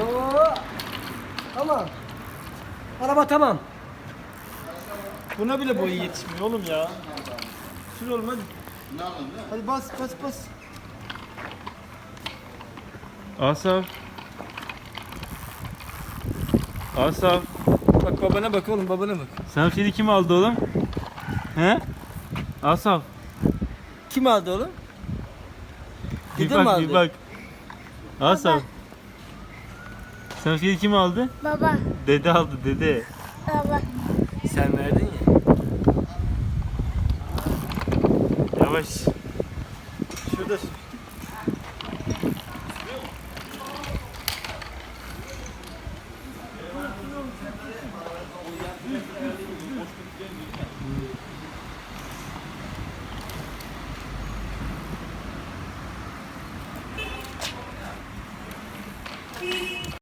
Oo. Tamam. Araba tamam. Buna bile boyu yetişmiyor oğlum ya. Sür oğlum hadi. Hadi bas bas bas. Asaf. Asaf. Bak babana bak oğlum babana bak. Samşeli kim aldı oğlum? He? Asaf. Kim aldı oğlum? Bir Dede mi bak bir aldı? bak. Asaf. Samşeli kim aldı? Baba, Dede aldı dede. baba. Sen verdin ya. Yavaş. Şurada